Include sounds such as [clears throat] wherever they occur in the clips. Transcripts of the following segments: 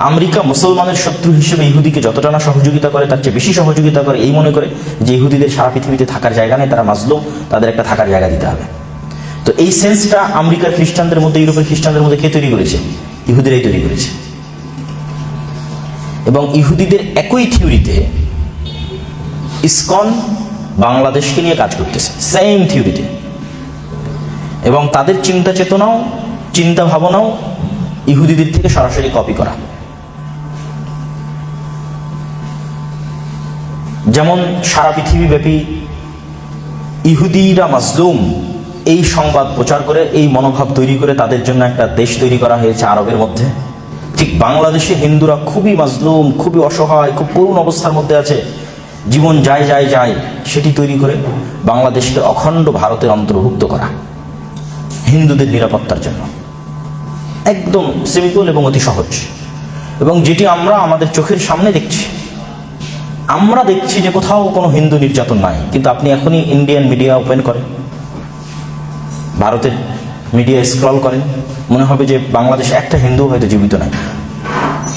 America মুসলমানের শত্রু হিসেবে ইহুদিকে যতটা না সহযোগিতা করে, তার চেয়ে বেশি সহযোগিতা করে, এই মনে করে যে ইহুদিদের সারা পৃথিবীতে থাকার জায়গা নেই, তারা মাজলুম, তাদের একটা থাকার জায়গা দিতে হবে। তো এই সেন্সটা আমেরিকার খ্রিস্টানদের মধ্যে, ইউরোপের খ্রিস্টানদের মধ্যে কে তৈরি করেছে? ইহুদিরাই তৈরি করেছে। এবং ইহুদিদের একই থিওরিতে ইসকন বাংলাদেশকে নিয়ে কাজ করতেছে সেম থিওরিতে। এবং তাদের চিন্তা চেতনাও চিন্তা ভাবনাও ইহুদিদের থেকে সরাসরি কপি করা। যেমন সারা পৃথিবীব্যাপী ইহুদিরা মাজলুম এই সংবাদ প্রচার করে, এই মনোভাব তৈরি করে তাদের জন্য একটা দেশ তৈরি করা হয়েছে আরবের মধ্যে। ঠিক বাংলাদেশে হিন্দুরা খুবই মাজলুম, খুবই অসহায়, খুব করুণ অবস্থার মধ্যে আছে। জীবন যায় যায় যায়, সেটি তৈরি করে বাংলাদেশকে অখণ্ড ভারতের অন্তর্ভুক্ত করা হিন্দুদের নিরাপত্তার জন্য। একদম সিম্পল এবং অতি সহজ। এবং যেটি আমরা আমাদের চোখের সামনে দেখছি আমরা দেখছি যে কোথাও কোনো হিন্দু নির্যাতন নাই, কিন্তু আপনি এখনই ইন্ডিয়ান মিডিয়া ওপেন করেন, ভারতের মিডিয়া স্ক্রল করেন, মনে হবে যে বাংলাদেশে একটা হিন্দু হয়তো জীবিত নাই।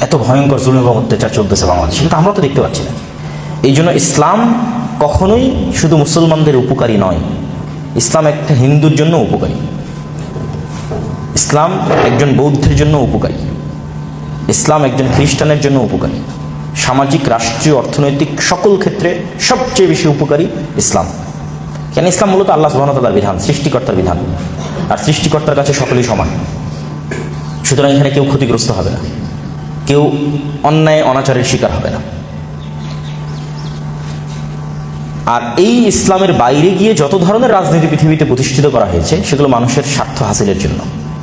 এত ভয়ঙ্কর জুলুম এবং অত্যাচার চলতেছে বাংলাদেশে, কিন্তু আমরা তো দেখতে পাচ্ছি না। এই জন্য ইসলাম কখনোই শুধু মুসলমানদের উপকারী নয়, ইসলাম একটা হিন্দুর জন্য উপকারী। ইসলাম একজন বৌদ্ধের জন্য উপকারী। ইসলাম একজন খ্রিস্টানের জন্য উপকারী। সামাজিক, রাষ্ট্রীয়, অর্থনৈতিক সকল ক্ষেত্রে সবচেয়ে বেশি উপকারী ইসলাম। কেন ইসলাম মূলত আল্লাহ সুবাহতাল্লাহ বিধান, সৃষ্টিকর্তার বিধান। আর সৃষ্টিকর্তার কাছে সকলেই সমান। সুতরাং এখানে কেউ ক্ষতিগ্রস্ত হবে না। কেউ অন্যায়, অনাচারের শিকার হবে না। আর এই ইসলামের বাইরে গিয়ে যত ধরনের রাজনীতি পৃথিবীতে প্রতিষ্ঠিত করা হয়েছে, সেগুলো মানুষের স্বার্থ হাসিলের জন্য।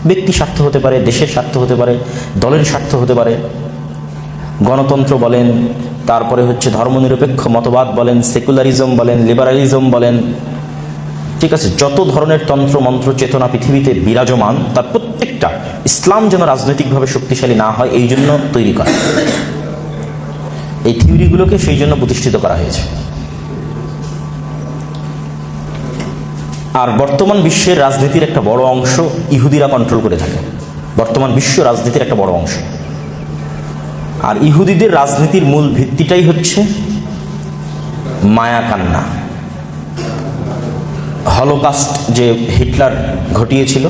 ব্যক্তি স্বার্থ হতে পারে, দেশের স্বার্থ হতে পারে, দলের স্বার্থ হতে পারে গণতন্ত্র বলেন, তারপরে হচ্ছে ধর্মনিরপেক্ষ মতবাদ বলেন, সেকুলারিজম বলেন, লিবারালিজম বলেন, ঠিক আছে, যত ধরনের তন্ত্র, মন্ত্র, চেতনা পৃথিবীতে বিরাজমান, তার প্রত্যেকটা ইসলাম যেন রাজনৈতিকভাবে শক্তিশালী না হয়, এই জন্য তৈরি করা। এই থিওরিগুলোকে সেই জন্য প্রতিষ্ঠিত করা হয়েছে। আর বর্তমান বিশ্বের রাজনীতির একটা বড় অংশ ইহুদিরা কন্ট্রোল করে থাকে। বর্তমান বিশ্ব রাজনীতির একটা বড় অংশ। আর ইহুদিদের রাজনীতির মূল ভিত্তিটাই হচ্ছে মায়া কান্না। হলোকাস্ট যে হিটলার ঘটিয়েছিল,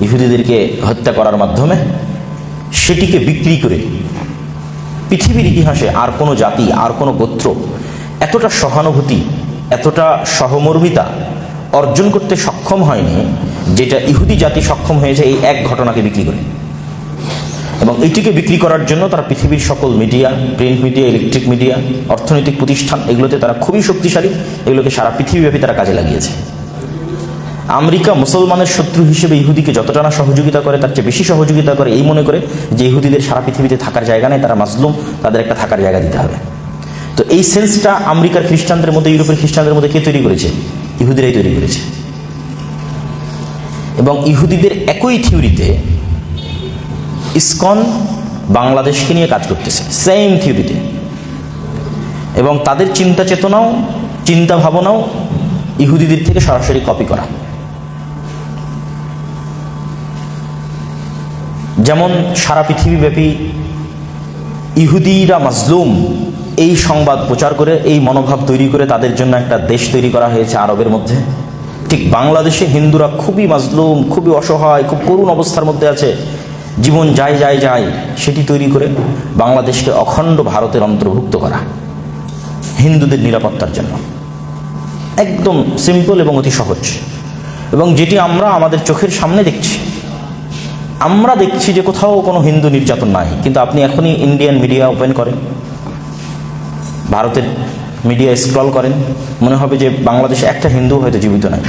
ইহুদিদেরকে হত্যা করার মাধ্যমে, সেটিকে বিক্রি করে পৃথিবীর ইতিহাসে আর কোনো জাতি, আর কোনো গোত্র এতটা সহানুভূতি, এতটা সহমর্মিতা অর্জন করতে সক্ষম হয়নি, যেটা ইহুদি জাতি সক্ষম হয়েছে এই এক ঘটনাকে বিক্রি করে। এবং এটিকে বিক্রি করার জন্য তারা পৃথিবীর সকল media, print media, electric media, অর্থনৈতিক প্রতিষ্ঠান, এগুলোতে তারা খুবই শক্তিশালী, এগুলোকে সারা পৃথিবীব্যাপী তারা কাজে লাগিয়েছে। আমেরিকা মুসলমানের শত্রু হিসেবে ইহুদিকে যতটা না সহযোগিতা করে, তার চেয়ে বেশি সহযোগিতা করে এই মনে করে যে ইহুদিদের সারা পৃথিবীতে থাকার জায়গা নেই, তারা মাজলুম, তাদের একটা থাকার জায়গা দিতে হবে। তো এই সেন্সটা আমেরিকার খ্রিস্টানদের মধ্যে, ইউরোপের খ্রিস্টানদের মধ্যে কে তৈরি করেছে? ইহুদিরাই তৈরি করেছে। এবং ইহুদিদের একই থিওরিতে ইসকন বাংলাদেশকে নিয়ে কাজ করতেছে। সেম থিওরিতে এবং তাদের চিন্তা চেতনাও, চিন্তা ভাবনাও ইহুদিদের থেকে সরাসরি কপি করা। যেমন সারা পৃথিবীব্যাপী ইহুদিরা মাজলুম এই সংবাদ প্রচার করে, এই মনোভাব তৈরি করে তাদের জন্য একটা দেশ তৈরি করা হয়েছে আরবের মধ্যে। ঠিক বাংলাদেশে হিন্দুরা খুবই মাজলুম, খুবই অসহায়, খুব করুণ অবস্থার মধ্যে আছে। জীবন যায় যায় যায়, সেটি তৈরি করে বাংলাদেশকে অখণ্ড ভারতের অন্তর্ভুক্ত করা হিন্দুদের নিরাপত্তার জন্য। একদম সিম্পল এবং অতি সহজ। এবং যেটি আমরা আমাদের চোখের সামনে দেখছি, আমরা দেখছি যে কোথাও কোনো হিন্দু নির্যাতন নাই, কিন্তু আপনি এখনই ইন্ডিয়ান মিডিয়া ওপেন করেন, ভারতের মিডিয়া স্ক্রল করেন, মনে হবে যে বাংলাদেশে একটা হিন্দু হয়তো জীবিত নাই।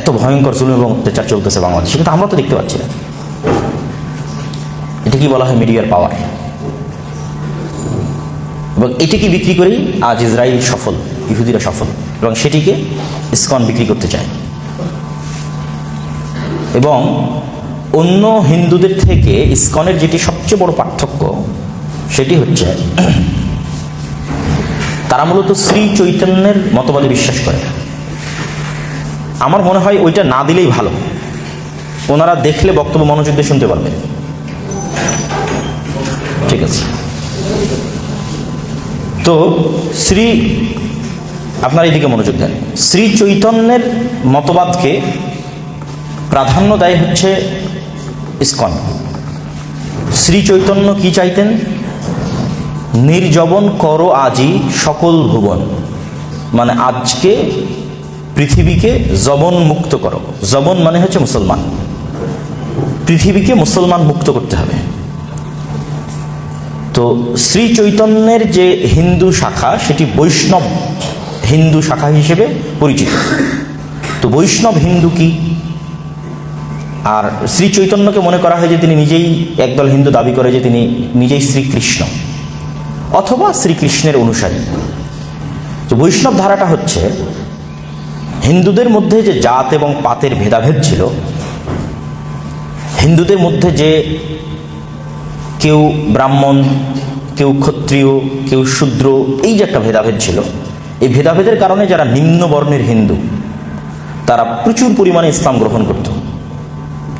এত ভয়ঙ্কর জুলুম এবং অত্যাচার চলতেছে বাংলাদেশে, কিন্তু আমরা তো দেখতে পাচ্ছি না। এটা কি বলা হয় মিডিয়ার পাওয়ার। এবং এটিকে বিক্রি করেই আজ ইসরায়েল সফল, ইহুদিরা সফল, এবং সেটিকে ইসকন বিক্রি করতে চায়। এবং অন্য হিন্দুদের থেকে ইসকনের যেটি সবচেয়ে বড় পার্থক্য, সেটি হচ্ছে তারা মূলত শ্রী চৈতন্যের মতবাদে বিশ্বাস করে। আমার মনে হয় ওইটা না দিলেই ভালো। ওনারা দেখলে বক্তব্য মনোযোগ দিয়ে শুনতে পারবেন। ঠিক আছে তো শ্রী, আপনার এদিকে মনোযোগ দেন। শ্রী চৈতন্যের মতবাদকে প্রাধান্য দেয় হচ্ছে ইস্কন। শ্রী চৈতন্য কি চাইতেন? নির্জবন করো আজি সকল ভুবন। মানে আজকে পৃথিবীকে জবন মুক্ত করো। জবন মানে হচ্ছে মুসলমান। পৃথিবীকে মুসলমান মুক্ত করতে হবে। তো শ্রী চৈতন্যের যে হিন্দু শাখা, সেটি বৈষ্ণব হিন্দু শাখা হিসেবে পরিচিত। তো বৈষ্ণব হিন্দু কি? আর শ্রী চৈতন্যকে মনে করা হয় যে তিনি নিজেই একদল হিন্দু দাবি করে যে তিনি নিজেই শ্রীকৃষ্ণ, অথবা শ্রীকৃষ্ণের অনুসারী। তো বৈষ্ণব ধারাটা হচ্ছে, হিন্দুদের মধ্যে যে জাত এবং পাতের ভেদাভেদ ছিল, হিন্দুদের মধ্যে যে কেউ ব্রাহ্মণ, কেউ ক্ষত্রিয়, কেউ শূদ্র, এই যে একটা ভেদাভেদ ছিল। এই ভেদাভেদের কারণে যারা নিম্ন বর্ণের হিন্দু, তারা প্রচুর পরিমাণে ইসলাম গ্রহণ করত,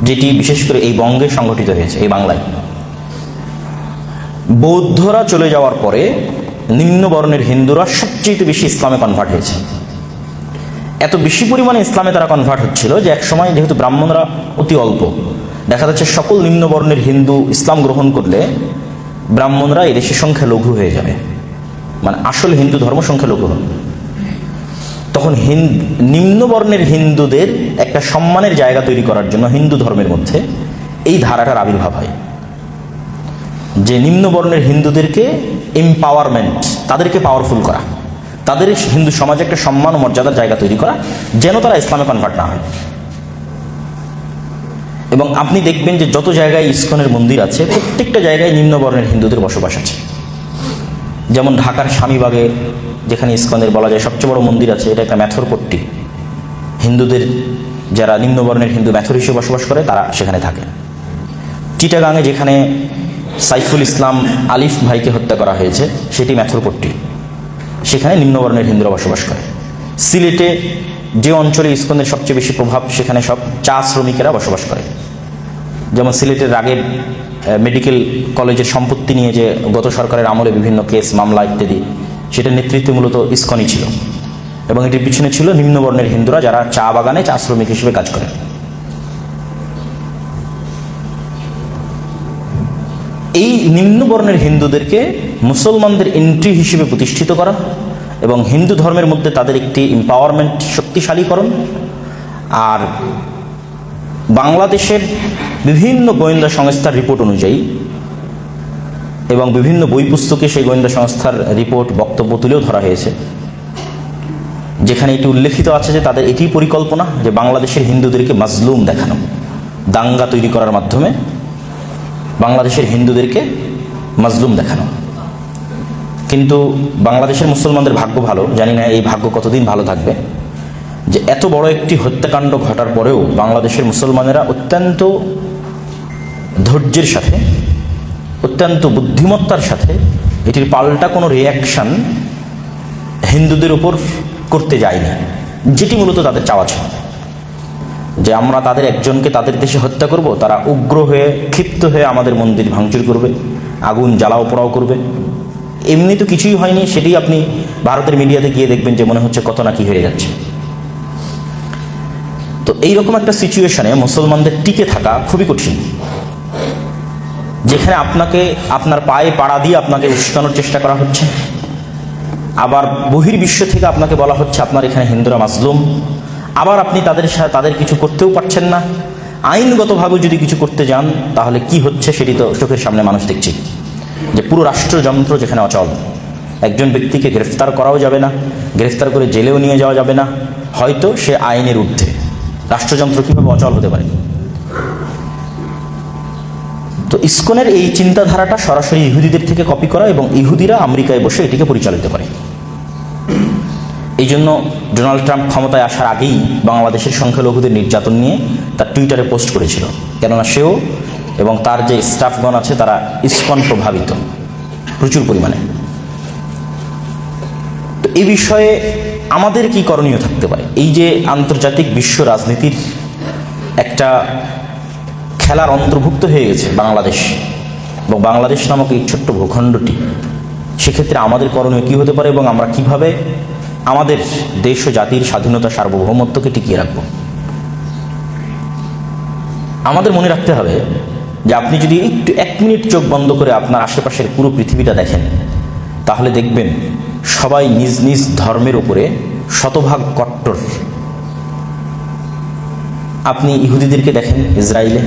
যেটি বিশেষ করে এই বঙ্গে সংগঠিত হয়েছে, এই বাংলায়। বৌদ্ধরা চলে যাওয়ার পরে নিম্ন বর্ণের হিন্দুরা সবচেয়ে বেশি ইসলামে কনভার্ট হয়েছে। এত বেশি পরিমাণে ইসলামে তারা কনভার্ট হচ্ছিল যে একসময় যেহেতু ব্রাহ্মণরা অতি অল্প দেখা যাচ্ছে সকল নিম্ন বর্ণের হিন্দু ইসলাম গ্রহণ করলে ব্রাহ্মণরা এই দেশের সংখ্যা লঘু হয়ে যাবে। মানে আসল হিন্দু ধর্ম সংখ্যা লঘু হবে। তখন হিন্দ নিম্ন বর্ণের হিন্দুদের একটা সম্মানের জায়গা তৈরি করার জন্য হিন্দু ধর্মের মধ্যে এই ধারাটার আবির্ভাব হয়। যে নিম্ন বর্ণের হিন্দুদেরকে এম্পাওয়ারমেন্ট তাদেরকে পাওয়ারফুল করা, তাদের হিন্দু সমাজে একটা সম্মান ও মর্যাদার জায়গা তৈরি করা, যেন তারা ইসলামে কনভার্ট না হয়। এবং আপনি দেখবেন যে যত জায়গায় ইস্কনের মন্দির আছে, প্রত্যেকটা জায়গায় নিম্নবর্ণের হিন্দুদের বসবাস আছে। যেমন ঢাকার স্বামীবাগে, যেখানে ইস্কনের বলা যায় সবচেয়ে বড় মন্দির আছে, এটা একটা ম্যাথর পট্টি। হিন্দুদের যারা নিম্নবর্ণের হিন্দু ম্যাথর হিসেবে বসবাস করে, তারা সেখানে থাকে। চিটাগাঙে যেখানে সাইফুল ইসলাম আলিফ ভাইকে হত্যা করা হয়েছে, সেটি ম্যাথরপট্টি সেখানে নিম্নবর্ণের হিন্দুরা বসবাস করে। সিলেটে যে অঞ্চলে ইস্কনের সবচেয়ে বেশি প্রভাব, সেখানে সব চা শ্রমিকেরা বসবাস করে। যেমন সিলেটের আগের মেডিকেল কলেজের সম্পত্তি নিয়ে যে গত সরকারের আমলে বিভিন্ন কেস, মামলা ইত্যাদি, সেটার নেতৃত্বে মূলত ইস্কনই ছিল। এবং এটির পিছনে ছিল নিম্নবর্ণের হিন্দুরা যারা চা বাগানে চা শ্রমিক হিসেবে কাজ করে এই নিম্নবর্ণের হিন্দুদেরকে মুসলমানদের এন্ট্রি হিসেবে প্রতিষ্ঠিত করা এবং হিন্দু ধর্মের মধ্যে তাদের একটি এম্পাওয়ারমেন্ট শক্তিশালীকরণ। আর বাংলাদেশের বিভিন্ন গোয়েন্দা সংস্থার রিপোর্ট অনুযায়ী এবং বিভিন্ন বই পুস্তকে সেই গোয়েন্দা সংস্থার রিপোর্ট বক্তব্য তুলেও ধরা হয়েছে। যেখানে এটি উল্লেখিত আছে যে তাদের এটি পরিকল্পনা যে বাংলাদেশের হিন্দুদেরকে মাজলুম দেখানো, দাঙ্গা তৈরি করার মাধ্যমে বাংলাদেশের হিন্দুদেরকে মাজলুম দেখানো। কিন্তু বাংলাদেশের মুসলমানদের ভাগ্য ভালো, জানি না এই ভাগ্য কতদিন ভালো থাকবে। যে এত বড় একটি হত্যাকাণ্ড ঘটার পরেও বাংলাদেশের মুসলমানেরা অত্যন্ত ধৈর্যের সাথে, অত্যন্ত বুদ্ধিমত্তার সাথে এটির পাল্টা কোনো রিয়াকশন হিন্দুদের উপর করতে যায়নি, যেটি মূলত তাদের চাওয়া ছিল। যে আমরা তাদের একজনকে তাদের দেশে হত্যা করব, তারা উগ্র হয়ে ক্ষিপ্ত হয়ে আমাদের মন্দির ভাঙচুর করবে, আগুন জ্বালাও পোড়াও করবে। এমনি তো কিছুই হয়নি সেটি আপনি ভারতের মিডিয়াতে গিয়ে দেখবেন যে মনে হচ্ছে কত না কি হয়ে যাচ্ছে। তো এইরকম একটা সিচুয়েশনে মুসলমানদের টিকে থাকা খুবই কঠিন। যেখানে আপনাকে, আপনার পায়ে পাড়া দিয়ে আপনাকে উস্কানোর চেষ্টা করা হচ্ছে। আবার বহির্বিশ্ব থেকে আপনাকে বলা হচ্ছে আপনার এখানে হিন্দুরা মাজলুম আবার আপনি তাদের সাথে তাদের কিছু করতেও পারছেন না। আইনগতভাবে যদি কিছু করতে যান, তাহলে কি হচ্ছে সেটি তো চোখের সামনে মানুষ দেখছি। যে পুরো রাষ্ট্রযন্ত্র যেখানে অচল একজন ব্যক্তিকে গ্রেফতার করাও যাবে না, গ্রেফতার করে জেলেও নিয়ে যাওয়া যাবে না। হয়তো সে আইনের ঊর্ধ্বে। রাষ্ট্রযন্ত্র কীভাবে অচল হতে পারে? তো ইসকনের এই চিন্তাধারাটা সরাসরি ইহুদিদের থেকে কপি করা এবং ইহুদিরা আমেরিকায় বসে এটিকে পরিচালিত করে। এই জন্য ডোনাল্ড ট্রাম্প ক্ষমতায় আসার আগেই বাংলাদেশের সংখ্যালঘুদের নির্যাতন নিয়ে তার টুইটারে পোস্ট করেছিল। কেননা সেও এবং তার যে স্টাফগণ আছে, তারা ইসকন প্রভাবিত প্রচুর পরিমাণে। তো এই বিষয়ে আমাদের কি করণীয় থাকতে পারে? এই যে আন্তর্জাতিক বিশ্ব রাজনীতির একটা খেলার অন্তর্ভুক্ত হয়ে গেছে বাংলাদেশ এবং বাংলাদেশ নামক এই ছোট্ট ভূখণ্ডটি। সেক্ষেত্রে আমাদের করণীয় কী হতে পারে এবং আমরা কীভাবে আমাদের দেশ ও জাতির স্বাধীনতা সার্বভৌমত্বকে টিকিয়ে রাখব? আমাদের মনে রাখতে হবে যে আপনি যদি একটু এক মিনিট চোখ বন্ধ করে আপনার আশেপাশের পুরো পৃথিবীটা দেখেন, তাহলে দেখবেন সবাই নিজ নিজ ধর্মের উপরে শতভাগ কট্টর। আপনি ইহুদিদেরকে দেখেন ইসরায়েলে,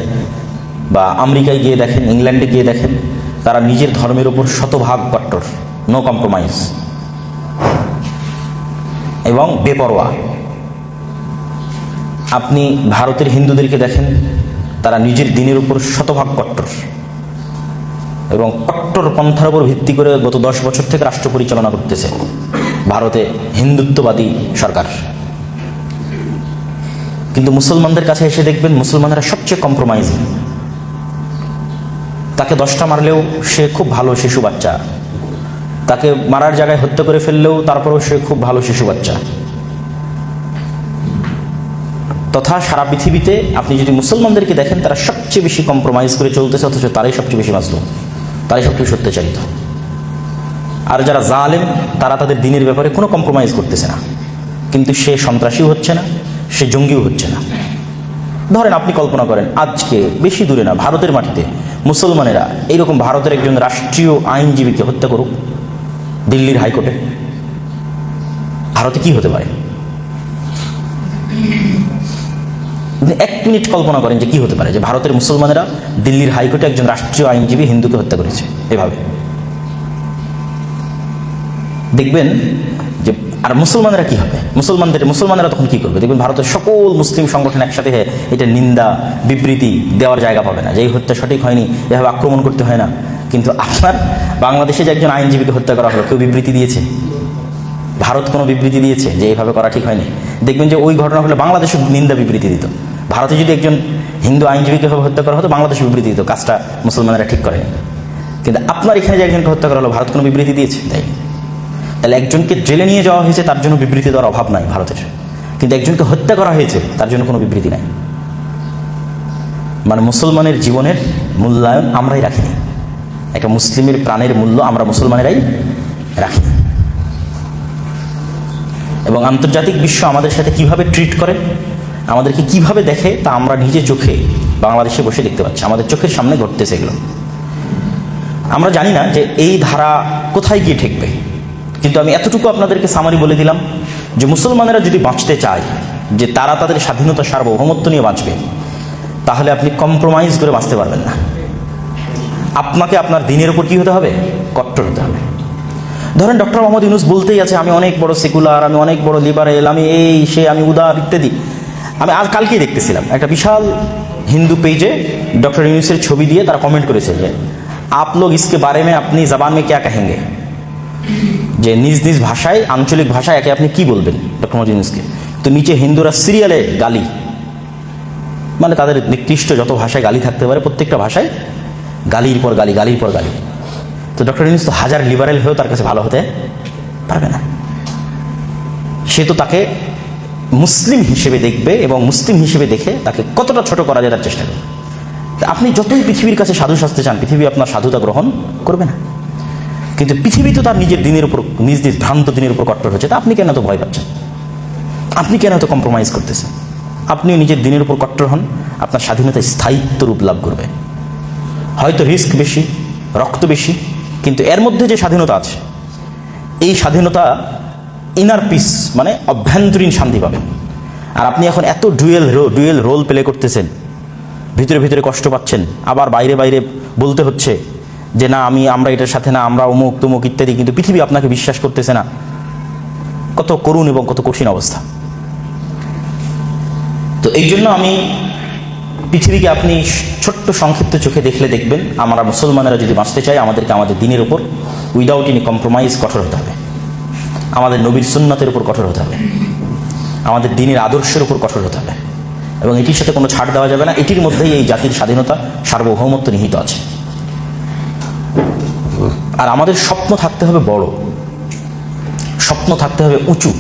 বা আমেরিকায় গিয়ে দেখেন, ইংল্যান্ডে গিয়ে দেখেন, তারা নিজের ধর্মের উপর শতভাগ কট্টর নো কম্প্রোমাইজ এবং বেপরোয়া। আপনি ভারতের হিন্দুদেরকে দেখেন তারা নিজের দিনের উপর শতভাগ কট্টর। এবং কট্টর পন্থার উপর ভিত্তি করে গত দশ বছর থেকে রাষ্ট্র পরিচালনা করতেছে ভারতে হিন্দুত্ববাদী সরকার। কিন্তু মুসলমানদের কাছে এসে দেখবেন মুসলমানরা সবচেয়ে কম্প্রোমাইজিং তাকে দশটা মারলেও সে খুব ভালো শিশু বাচ্চা। তাকে মারার জায়গায় হত্যা করে ফেললেও তারপরেও সে খুব ভালো শিশু বাচ্চা। তথা সারা পৃথিবীতে আপনি যদি মুসলমানদেরকে দেখেন, তারা সবচেয়ে বেশি কম্প্রোমাইজ করে চলতেছে, অথচ তারাই সবচেয়ে বেশি বাঁচল তারাই সবচেয়ে সত্যচারিত। আর যারা জালেম, তারা তাদের দিনের ব্যাপারে কোনো কম্প্রোমাইজ করতেছে না। কিন্তু সে সন্ত্রাসীও হচ্ছে না, সে জঙ্গিও হচ্ছে না। ধরেন আপনি কল্পনা করেন, আজকে বেশি দূরে না, ভারতের মাটিতে মুসলমানেরা এইরকম ভারতের একজন রাষ্ট্রীয় আইনজীবীকে হত্যা করুক, দিল্লির হাইকোর্টে। ভারতে কি হতে পারে আপনি এক মিনিট কল্পনা করেন যে কি হতে পারে, যে ভারতের মুসলমানেরা দিল্লির হাইকোর্টে একজন রাষ্ট্রীয় আইনজীবী হিন্দুকে হত্যা করেছে, এভাবে। দেখবেন যে, আর মুসলমানেরা কি হবে? মুসলমানদের, মুসলমানেরা তখন কি করবে? দেখবেন ভারতের সকল মুসলিম সংগঠন একসাথে হয়ে এটা নিন্দা, বিবৃতি দেওয়ার জায়গা পাবে না, যে এই হত্যা সঠিক হয়নি, এভাবে আক্রমণ করতে হয় না। কিন্তু আপনার বাংলাদেশে যে একজন আইনজীবীকে হত্যা করা হলো, কেউ বিবৃতি দিয়েছে? ভারত কোনো বিবৃতি দিয়েছে যে এইভাবে করা ঠিক হয়নি? দেখবেন যে ওই ঘটনা হলে বাংলাদেশও নিন্দা বিবৃতি দিত। ভারতে যদি একজন হিন্দু আইনজীবীকে হত্যা করা হতো, বাংলাদেশ বিবৃতি দিত, কাজটা মুসলমানেরা ঠিক করে। কিন্তু আপনার এখানে যে একজনকে হত্যা করা হলো, ভারত কোনো বিবৃতি দিয়েছে? তাই। তাহলে একজনকে জেলে নিয়ে যাওয়া হয়েছে, তার জন্য বিবৃতি দেওয়ার অভাব নাই ভারতের। কিন্তু একজনকে হত্যা করা হয়েছে, তার জন্য কোনো বিবৃতি নাই। মানে মুসলমানের জীবনের মূল্যায়ন আমরাই রাখিনি একটা মুসলিমের প্রাণের মূল্য আমরা মুসলমানেরাই রাখি এবং আন্তর্জাতিক বিশ্ব আমাদের সাথে কীভাবে ট্রিট করে? আমাদেরকে কীভাবে দেখে তা আমরা নিজে চোখে বাংলাদেশে বসে দেখতে পাচ্ছি। আমাদের চোখের সামনে ঘটতেছে এগুলো। আমরা জানি না যে এই ধারা কোথায় গিয়ে ঠেকবে। কিন্তু আমি এতটুকু আপনাদেরকে সামারি বলে দিলাম যে মুসলমানেরা যদি বাঁচতে চায়, যে তারা তাদের স্বাধীনতা, সার্বভৌমত্ব নিয়ে বাঁচবে, তাহলে আপনি কম্প্রোমাইজ করে বাঁচতে পারবেন না। আপনাকে আপনার দিনের উপর কি হতে হবে? কট্টর হতে হবে। ধরেন ডক্টর মোহাম্মদ ইউনুস বলতেই আছে, আমি অনেক বড় সেকুলার আমি অনেক বড় লিবারেল আমি এই, সে, আমি উদার ইত্যাদি। আমি আর কালকেই দেখতেছিলাম। একটা বিশাল হিন্দু পেজে ডক্টর ইউনুসের ছবি দিয়ে তারা কমেন্ট করেছে যে, আপ লোক ইসকে বারে মে আপনি জবান মে ক্যা কাহেঙ্গে? যে নিজ নিজ ভাষায়, আঞ্চলিক ভাষায় একে আপনি কি বলবেন ডক্টর মোহাম্মদ ইউনুসকে? তো নিচে হিন্দুরা সিরিয়ালে গালি। মানে তাদের নিকৃষ্ট যত ভাষায় গালি থাকতে পারে, প্রত্যেকটা ভাষায় গালির পর গালি, গালির পর গালি। তো ডক্টর ইউনুস তো হাজার লিবারেল হয়েও তার কাছে ভালো হতে পারবে না। সে তো তাকে মুসলিম হিসেবে দেখবে এবং মুসলিম হিসেবে দেখে তাকে কতটা ছোট করা যায় তার চেষ্টা করবে। আপনি যতই পৃথিবীর কাছে সাধু সাজতে চান পৃথিবী আপনার সাধুতা গ্রহণ করবে না। কিন্তু পৃথিবী তো তার নিজের দিনের উপর, নিজ নিজ ভ্রান্ত দিনের উপর কট্টর হচ্ছে। তা আপনি কেন তো ভয় পাচ্ছেন? আপনি কেন তো কম্প্রোমাইজ করতেছেন? আপনিও নিজের দিনের উপর কট্টর হন, আপনার স্বাধীনতা স্থায়িত্ব রূপ লাভ করবে। হয়তো রিস্ক বেশি, রক্ত বেশি, কিন্তু এর মধ্যে যে স্বাধীনতা আছে, এই স্বাধীনতা ইনার পিস মানে অভ্যন্তরীণ শান্তি পাবেন আর আপনি এখন এত ডুয়েল রো, ডুয়েল রোল প্লে করতেছেন, ভিতরে ভিতরে কষ্ট পাচ্ছেন, আবার বাইরে বাইরে বলতে হচ্ছে যে না, আমি, আমরা এটার সাথে না, আমরা অমুক তমুক ইত্যাদি, কিন্তু পৃথিবী আপনাকে বিশ্বাস করতেছে না। কত করুণ এবং কত কঠিন অবস্থা। তো এই জন্য আমি পৃথিবীকে আপনি ছোট্ট সংক্ষিপ্ত চোখে দেখলে দেখবেন, আমরা মুসলমানেরা যদি বাঁচতে চাই, আমাদেরকে আমাদের দিনের উপর উইদাউট এনি কম্প্রোমাইজ কঠোর হতে হবে। আমাদের নবীর সুন্নতের উপর কঠোর হতে হবে। আমাদের দিনের আদর্শের উপর কঠোর হতে হবে। এবং এটির সাথে কোনো ছাড় দেওয়া যাবে না। এটির মধ্যেই এই জাতির স্বাধীনতা, সার্বভৌমত্ব নিহিত আছে। আর আমাদের স্বপ্ন থাকতে হবে বড়। স্বপ্ন থাকতে হবে উঁচু।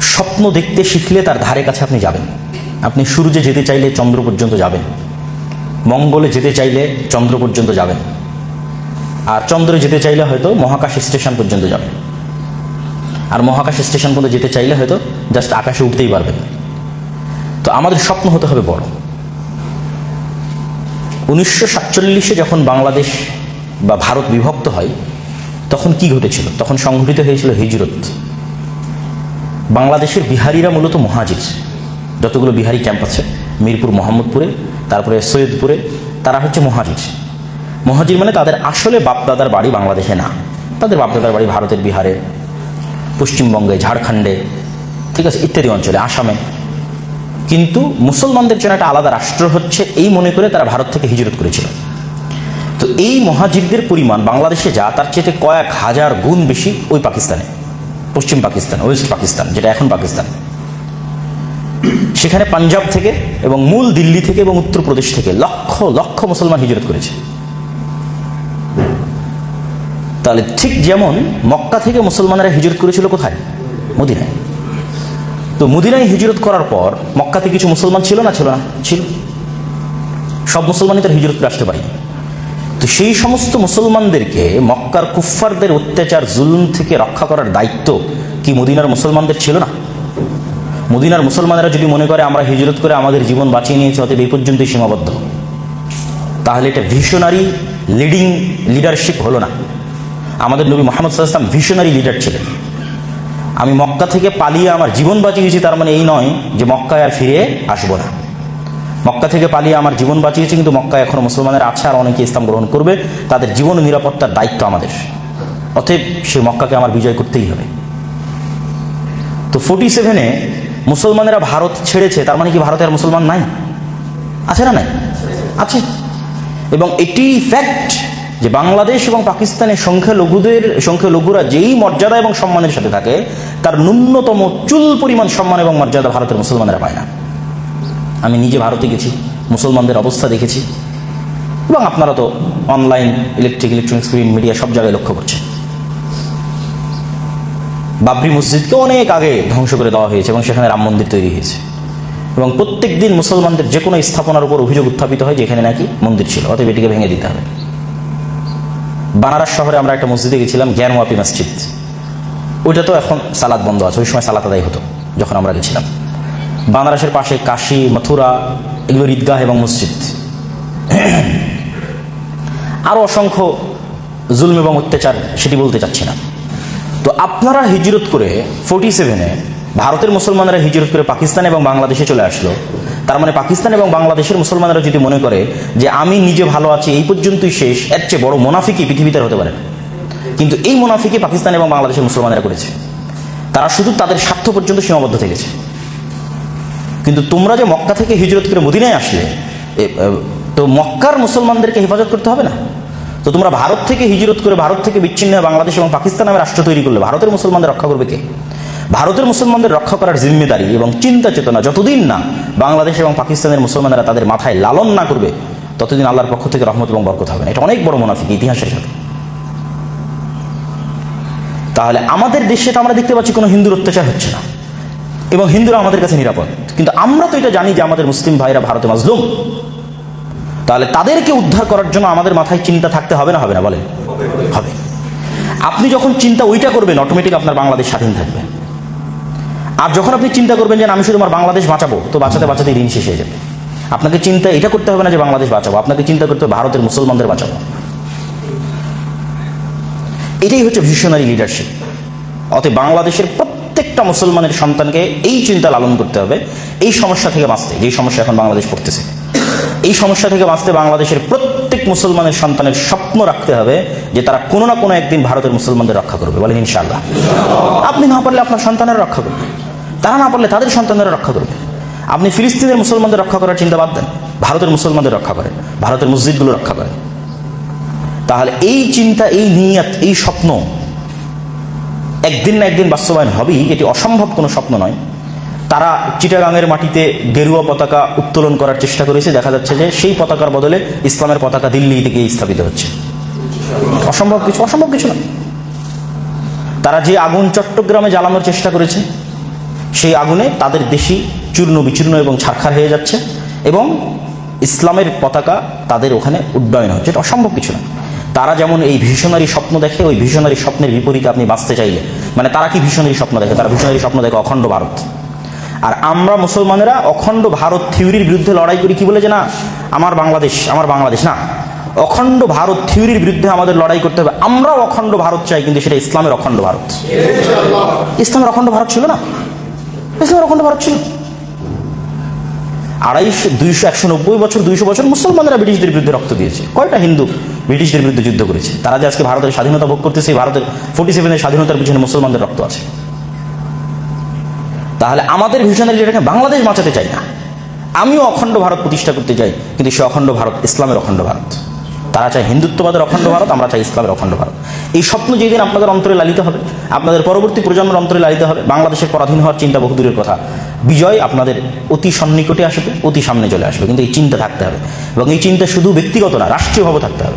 স্বপ্ন দেখতে শিখলে তার ধারে কাছে আপনি যাবেন। আপনি সূর্যে যেতে চাইলে চন্দ্র পর্যন্ত যাবেন। মঙ্গলে যেতে চাইলে চন্দ্র পর্যন্ত যাবেন। আর চন্দ্রে যেতে চাইলে হয়তো মহাকাশ স্টেশন পর্যন্ত যাবেন। আর মহাকাশ স্টেশন পর্যন্ত যেতে চাইলে হয়তো জাস্ট আকাশে উঠতেই পারবেন তো আমাদের স্বপ্ন হতে হবে বড়। উনিশশো সাতচল্লিশে যখন বাংলাদেশ বা ভারত বিভক্ত হয়, তখন কি ঘটেছিল? তখন সংঘটিত হয়েছিল হিজরত। বাংলাদেশের বিহারিরা মূলত মহাজির। যতগুলো বিহারি ক্যাম্প আছে, মিরপুর, মোহাম্মদপুরে, তারপরে সৈয়দপুরে, তারা হচ্ছে মহাজির। মহাজির মানে তাদের আসলে বাপদাদার বাড়ি বাংলাদেশে না। তাদের বাপদাদার বাড়ি ভারতের বিহারে। পশ্চিমবঙ্গে, ঝাড়খণ্ডে, ঠিক আছে, ইত্যাদি অঞ্চলে, আসামে। কিন্তু মুসলমানদের জন্য একটা আলাদা রাষ্ট্র হচ্ছে, এই মনে করে তারা ভারত থেকে হিজরত করেছিল। তো এই মহাজিরদের পরিমাণ বাংলাদেশে যা, তার চেয়ে কয়েক হাজার গুণ বেশি ওই পাকিস্তানে, পশ্চিম পাকিস্তান, ওয়েস্ট পাকিস্তান, যেটা এখন পাকিস্তান। সেখানে পাঞ্জাব থেকে এবং মূল দিল্লি থেকে এবং উত্তরপ্রদেশ থেকে লক্ষ লক্ষ মুসলমান হিজরত করেছে। তাহলে ঠিক যেমন মক্কা থেকে মুসলমানেরা হিজরত করেছিল কোথায়? মদিনায়। তো মদিনায় হিজরত করার পর মক্কাতে কিছু মুসলমান ছিল না ছিল না? ছিল। সব মুসলমানই তার হিজরত করে আসতে পারেনি তো সেই সমস্ত মুসলমানদেরকে মক্কার কুফফারদের অত্যাচার, জুলুম থেকে রক্ষা করার দায়িত্ব কি মদিনার মুসলমানদের ছিল না? মদিনার মুসলমানেরা যদি মনে করে আমরা হিজরত করে আমাদের জীবন বাঁচিয়ে নিয়েছি, অতএব এই পর্যন্তই সীমাবদ্ধ। তাহলে এটা ভিশনারি লিডিং লিডারশিপ হলো না। আমাদের নবী মোহাম্মদ সাল্লাম ভিশনারি লিডার ছিলেন। আমি মক্কা থেকে পালিয়ে আমার জীবন বাঁচিয়েছি তার মানে এই নয় যে মক্কায় আর ফিরে আসব না। মক্কা থেকে পালিয়ে আমার জীবন বাঁচিয়েছি কিন্তু মক্কায় এখনও মুসলমানের আছে আর অনেকে ইসলাম গ্রহণ করবে। তাদের জীবন নিরাপত্তার দায়িত্ব আমাদের। অতএব সে মক্কাকে আমার বিজয় করতেই হবে। তো ফোর্টি সেভেনে মুসলমানেরা ভারত ছেড়েছে, তার মানে কি ভারতে আর মুসলমান নাই? আছে না নাই? আছে। এবং এটি ফ্যাক্ট যে বাংলাদেশ এবং পাকিস্তানের সংখ্যালঘুদের সংখ্যালঘুরা যেই মর্যাদা এবং সম্মানের সাথে থাকে, তার ন্যূনতম চুল পরিমাণ সম্মান এবং মর্যাদা ভারতের মুসলমানেরা পায় না। আমি নিজে ভারতে গেছি, মুসলমানদের অবস্থা দেখেছি, এবং আপনারা তো online, electric electronics print media সব জায়গায় লক্ষ্য করছেন। বাবরি মসজিদকে অনেক আগে ধ্বংস করে দেওয়া হয়েছে এবং সেখানে রাম মন্দির তৈরি হয়েছে। এবং প্রত্যেক দিন মুসলমানদের যে কোনো স্থাপনার উপর অভিযোগ উত্থাপিত হয় যে এখানে নাকি মন্দির ছিল, অতএব এটিকে ভেঙে দিতে হবে। বানারস শহরে আমরা একটা মসজিদে গেছিলাম, জ্ঞানওয়াপি মসজিদ। ওইটা তো এখন সালাদ বন্ধ আছে, ওই সময় সালাত আদায় হতো যখন আমরা গেছিলাম। বানারসের পাশে কাশি, মথুরা, এগুলো ঈদগাহ এবং মসজিদ। আরও অসংখ্য জুলম এবং অত্যাচার সেটি বলতে চাচ্ছি না। তো আপনারা হিজরত করে ফোর্টি সেভেনে ভারতের মুসলমানরা হিজরত করে পাকিস্তান এবং বাংলাদেশে চলে আসলো। তার মানে পাকিস্তান এবং বাংলাদেশের মুসলমানরা যদি মনে করে যে আমি নিজে ভালো আছি, এই পর্যন্তই শেষ, এর চেয়ে বড় মোনাফিকই পৃথিবীতে হতে পারে কিন্তু এই মোনাফিকে পাকিস্তান এবং বাংলাদেশের মুসলমানেরা করেছে। তারা শুধু তাদের স্বার্থ পর্যন্ত সীমাবদ্ধ থেকেছে। কিন্তু তোমরা যে মক্কা থেকে হিজরত করে মদিনায় আসলে তো মক্কার মুসলমানদেরকে হেফাজত করতে হবে না। তো তোমরা ভারত থেকে হিজরত করে ভারত থেকে বিচ্ছিন্ন বাংলাদেশ এবং পাকিস্তান নামে রাষ্ট্র তৈরি করলে, ভারতের মুসলমানদের রক্ষা করবে কে? ভারতের মুসলমানদের রক্ষা করার জিম্মেদারি এবং চিন্তা চেতনা যতদিন না বাংলাদেশ এবং পাকিস্তানের মুসলমানেরা তাদের মাথায় লালন না করবে, ততদিন আল্লাহর পক্ষ থেকে রহমত এবং বরকত হবে না। এটা অনেক বড় মুনাফিক ইতিহাসের সাথে। তাহলে আমাদের দেশে তো আমরা দেখতে পাচ্ছি কোনো হিন্দুর অত্যাচার হচ্ছে না। এবং হিন্দুরা আমাদের কাছে নিরাপদ। কিন্তু আমরা তো এটা জানি যে আমাদের মুসলিম ভাইরা ভারতে মাজলুম। তাহলে তাদেরকে উদ্ধার করার জন্য আমাদের মাথায় চিন্তা থাকতে হবে না হবে না বলেন? হবে। আপনি যখন চিন্তা ওইটা করবেন অটোমেটিক আপনার বাংলাদেশ স্বাধীন থাকবে। আর যখন আপনি চিন্তা করবেন যে আমি শুধু আমার বাংলাদেশ বাঁচাবো, তো বাঁচাতে বাঁচাতে ঋণ শেষ হয়ে যাবে। আপনাকে চিন্তা, এটা করতে হবে না যে বাংলাদেশ বাঁচাবো, আপনাকে চিন্তা করতে হবে ভারতের মুসলমানদের বাঁচাবো। এটাই হচ্ছে ভিশনারি লিডারশিপ অতএব বাংলাদেশের প্রত্যেকটা মুসলমানের সন্তানকে এই চিন্তা লালন করতে হবে, এই সমস্যা থেকে বাঁচতে যেই সমস্যা এখন বাংলাদেশ পড়তেছে এই সমস্যা থেকে বাঁচতে বাংলাদেশের প্রত্যেক মুসলমানের সন্তানের স্বপ্ন রাখতে হবে যে তারা কোনো না কোনো একদিন ভারতের মুসলমানদের রক্ষা করবে। বলেন ইনশাআল্লাহ। আপনি না পারলে আপনার সন্তানের রক্ষা করবে তারা না পারলে তাদের সন্তানেরা রক্ষা করবে। আপনি ফিলিস্তিনের মুসলমানদের রক্ষা করার চিন্তা বাদ দেন। ভারতের মুসলমানদের রক্ষা করেন ভারতের মসজিদগুলো রক্ষা করেন তাহলে এই চিন্তা, এই নিয়াত, এই স্বপ্ন একদিন না একদিন বাস্তবায়ন হবেই। এটি অসম্ভব কোনো স্বপ্ন নয়। তারা চিটাগাংয়ের মাটিতে গেরুয়া পতাকা উত্তোলন করার চেষ্টা করেছে। দেখা যাচ্ছে যে সেই পতাকার বদলে ইসলামের পতাকা দিল্লি থেকে স্থাপিত হচ্ছে। অসম্ভব কিছু অসম্ভব কিছু না তারা যে আগুন চট্টগ্রামে জ্বালানোর চেষ্টা করেছে সেই আগুনে তাদের দেশি চূর্ণ বিচূর্ণ এবং ছারখার হয়ে যাচ্ছে এবং ইসলামের পতাকা তাদের ওখানে উড্ডয়ন হচ্ছে। এটা অসম্ভব কিছু না। তারা যেমন এই ভিশনারি স্বপ্ন দেখে, ওই ভিশনারি স্বপ্নের বিপরীতে আপনি বাঁচতে চাইলে। মানে তারা কি ভিশনারি স্বপ্ন দেখে? তারা ভিশনারি স্বপ্ন দেখে অখণ্ড ভারত। আর আমরা মুসলমানেরা অখণ্ড ভারত থিওরির বিরুদ্ধে লড়াই করি কি বলে যে না, আমার বাংলাদেশ আমার বাংলাদেশ না। অখণ্ড ভারত থিওরির বিরুদ্ধে আমাদের লড়াই করতে হবে। আমরাও অখণ্ড ভারত চাই, কিন্তু সেটা ইসলামের অখণ্ড ভারত। ইসলামের অখণ্ড ভারত ছিল না। অখণ্ড ভারত ছিল। আড়াইশো, দুইশো, একশো নব্বই বছর, দুইশো বছর মুসলমানরা ব্রিটিশদের বিরুদ্ধে রক্ত দিয়েছে। কয়টা হিন্দু ব্রিটিশদের বিরুদ্ধে যুদ্ধ করেছে? তারা যে আজকে ভারতের স্বাধীনতা ভোগ করতেছে, ভারতের ফোর্টি সেভেনের স্বাধীনতার পিছনে মুসলমানদের রক্ত আছে। তাহলে আমাদের ভিশনের যেটাকে বাংলাদেশ বাঁচাতে চাই না। আমিও অখণ্ড ভারত প্রতিষ্ঠা করতে চাই, কিন্তু সে অখণ্ড ভারত, ইসলামের অখণ্ড ভারত। তারা চায় হিন্দুত্ববাদের অখণ্ড ভারত, আমরা চাই ইসলামের অখণ্ড ভারত। এই স্বপ্ন যেদিন আপনাদের অন্তরে লালিত হবে, আপনাদের পরবর্তী প্রজন্মের অন্তরে লালিত হবে, বাংলাদেশের পরাধীন হওয়ার চিন্তা বহুদূরের কথা। বিজয় আপনাদের অতি সন্নিকটে আসবে, অতি সামনে চলে আসবে, কিন্তু এই চিন্তা থাকতে হবে। এবং এই চিন্তা শুধু ব্যক্তিগত না, রাষ্ট্রীয়ভাবে থাকতে হবে।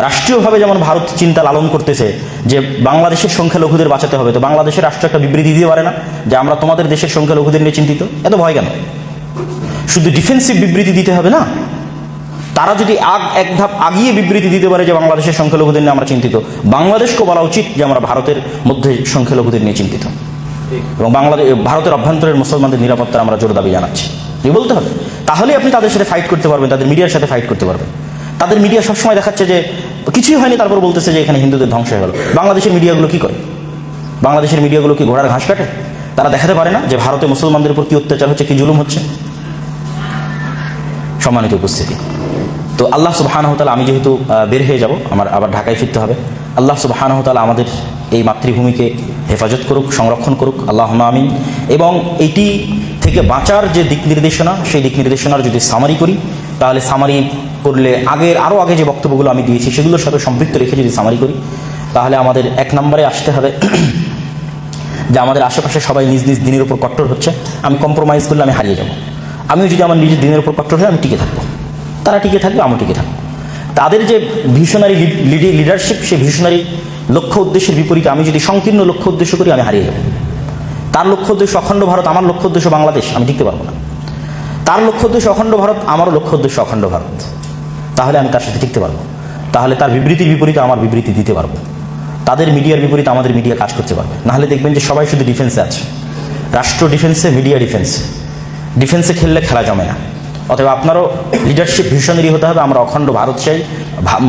রাষ্ট্রীয়ভাবে যেমন ভারত চিন্তা লালন করতেছে, যে বাংলাদেশের সংখ্যালঘুদের বাঁচাতে হবে, তো বাংলাদেশের রাষ্ট্র একটা বিবৃতি দিতে পারে না, যে আমরা তোমাদের দেশের সংখ্যালঘুদের নিয়ে চিন্তিত? এত ভয় কেন? শুধু ডিফেন্সিভ বিবৃতি দিতে হবে না? তারা যদি আগ, এক ধাপ আগিয়ে বিবৃতি দিতে পারে যে বাংলাদেশের সংখ্যালঘুদের নিয়ে আমরা চিন্তিত বাংলাদেশকে বলা উচিত যে আমরা ভারতের মধ্যে সংখ্যালঘুদের নিয়ে চিন্তিত। এবং বাংলাদেশ ভারতের অভ্যন্তরের মুসলমানদের নিরাপত্তার আমরা জোর দাবি জানাচ্ছি। এই বলতে হবে। তাহলে আপনি তাদের সাথে ফাইট করতে পারবেন, তাদের মিডিয়ার সাথে ফাইট করতে পারবেন। তাদের মিডিয়া সবসময় দেখাচ্ছে যে কিছুই হয়নি, তারপর বলতেছে যে এখানে হিন্দুদের ধ্বংস হয়ে গেল। বাংলাদেশের মিডিয়াগুলো কি করে? বাংলাদেশের মিডিয়াগুলো কি ঘোড়ার ঘাস কাটে? তারা দেখাতে পারে না যে ভারতে মুসলমানদের উপর কি অত্যাচার হচ্ছে, কি জুলুম হচ্ছে? সম্মানিত উপস্থিতি। তো আল্লাহ সুবাহানহতালা আমি যেহেতু বের হয়ে যাব, আমার আবার ঢাকায় ফিরতে হবে। আল্লাহ সুবাহানহতালা আমাদের এই মাতৃভূমিকে হেফাজত করুক, সংরক্ষণ করুক আল্লাহ আমিন। এবং এটি থেকে বাঁচার যে দিক নির্দেশনা, সেই দিক নির্দেশনার যদি সামারি করি, তাহলে সামারি করলে আগের আরও আগে যে বক্তব্যগুলো আমি দিয়েছি, সেগুলোর সাথে সম্পৃক্ত রেখে যদি সামারি করি, তাহলে আমাদের এক নম্বরে আসতে হবে [clears throat] যে আমাদের আশেপাশে সবাই নিজ নিজ দিনের উপর কট্টর হচ্ছে। আমি কম্প্রোমাইজ করলে আমি হারিয়ে যাব। আমিও যদি আমার নিজের দিনের উপর কট্টর হয়ে আমি টিকে থাকব। তারা টিকে থাকবে, আমিও টিকে থাকব। তাদের যে ভিশনারি লিডারশিপ সেই ভিশনারি লক্ষ্য উদ্দেশ্যের বিপরীতে আমি যদি সংকীর্ণ লক্ষ্য উদ্দেশ্য করি, আমি হারিয়ে যাব। তার লক্ষ্য উদ্দেশ্য অখণ্ড ভারত, আমার লক্ষ্য উদ্দেশ্য বাংলাদেশ, আমি টিকতে পারব না। তার লক্ষ্য উদ্দেশ্য অখণ্ড ভারত, আমারও লক্ষ্য উদ্দেশ্য অখণ্ড ভারত। তাহলে আমি তার সাথে টিকতে পারব। তাহলে তার বিবৃতির বিপরীতে আমার বিবৃতি দিতে পারব। তাদের মিডিয়ার বিপরীতে আমাদের মিডিয়া কাজ করতে পারবে। নাহলে দেখবেন যে সবাই শুধু ডিফেন্সে আছে। রাষ্ট্র ডিফেন্সে মিডিয়া ডিফেন্সে ডিফেন্সে খেললে খেলা জমে না। অতএব আপনারও লিডারশিপ ভিশনারি হতে হবে, আমরা অখণ্ড ভারত চাই।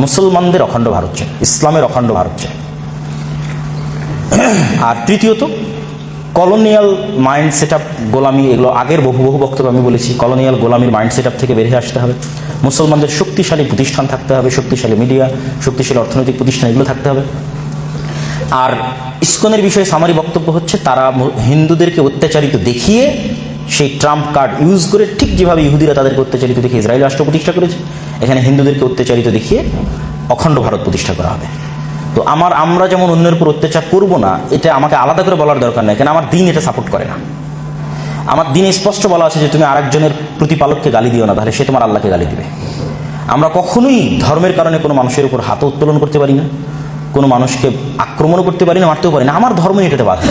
মুসলমানদের অখণ্ড ভারত চাই, ইসলামের অখণ্ড ভারত চাই। আর তৃতীয়ত কলোনিয়াল মাইন্ড সেট আপ গোলামি, এগুলো আগের বহু বহু বক্তব্য আমি বলেছি কলোনিয়াল গোলামির মাইন্ড সেট আপ থেকে বেরিয়ে আসতে হবে। মুসলমানদের শক্তিশালী প্রতিষ্ঠান থাকতে হবে, শক্তিশালী মিডিয়া শক্তিশালী অর্থনৈতিক প্রতিষ্ঠান, এগুলো থাকতে হবে। আর ইস্কনের বিষয়ে সামারি বক্তব্য হচ্ছে, তারা হিন্দুদেরকে অত্যাচারিত দেখিয়ে সেই ট্রাম্প কার্ড ইউজ করে ঠিক যেভাবে ইহুদিরা তাদেরকে অত্যাচারিত দেখে ইসরায়েল রাষ্ট্র প্রতিষ্ঠা করেছে, এখানে হিন্দুদেরকে অত্যাচারিত দেখিয়ে অখণ্ড ভারত প্রতিষ্ঠা করা হবে। তো আমার, আমরা যেমন অন্যের উপর অত্যাচার করব না, এটা আমাকে আলাদা করে বলার দরকার নেই, কেন আমার দিন এটা সাপোর্ট করে না। আমার দিনে স্পষ্ট বলা আছে যে তুমি আরেকজনের প্রতিপালককে গালি দিও না, তাহলে সে তোমার আল্লাহকে গালি দিবে। আমরা কখনোই ধর্মের কারণে কোনো মানুষের উপর হাত উত্তোলন করতে পারি না, কোনো মানুষকে আক্রমণও করতে পারি না, মারতেও পারি না, আমার ধর্মই এটাতে বাধা।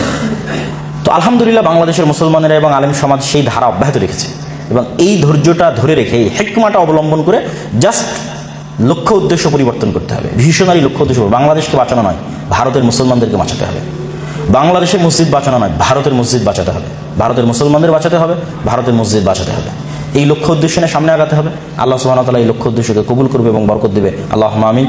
তো আলহামদুলিল্লাহ বাংলাদেশের মুসলমানেরা এবং আলেম সমাজ সেই ধারা অব্যাহত রেখেছে। এবং এই ধৈর্যটা ধরে রেখে, এই হেকমাটা অবলম্বন করে জাস্ট লক্ষ্য উদ্দেশ্য পরিবর্তন করতে হবে। ভীষণারী লক্ষ্য উদ্দেশ্য বাংলাদেশকে বাঁচানো নয়, ভারতের মুসলমানদেরকে বাঁচাতে হবে। বাংলাদেশের মসজিদ বাঁচানো নয়, ভারতের মসজিদ বাঁচাতে হবে। ভারতের মুসলমানদের বাঁচাতে হবে, ভারতের মসজিদ বাঁচাতে হবে। এই লক্ষ্য উদ্দেশ্য নিয়ে সামনে আগাতে হবে। আল্লাহ সুবাহতাল্লাহ এই লক্ষ্য উদ্দেশ্যকে কবুল করবে এবং বরকত দেবে। আল্লাহ আমিন।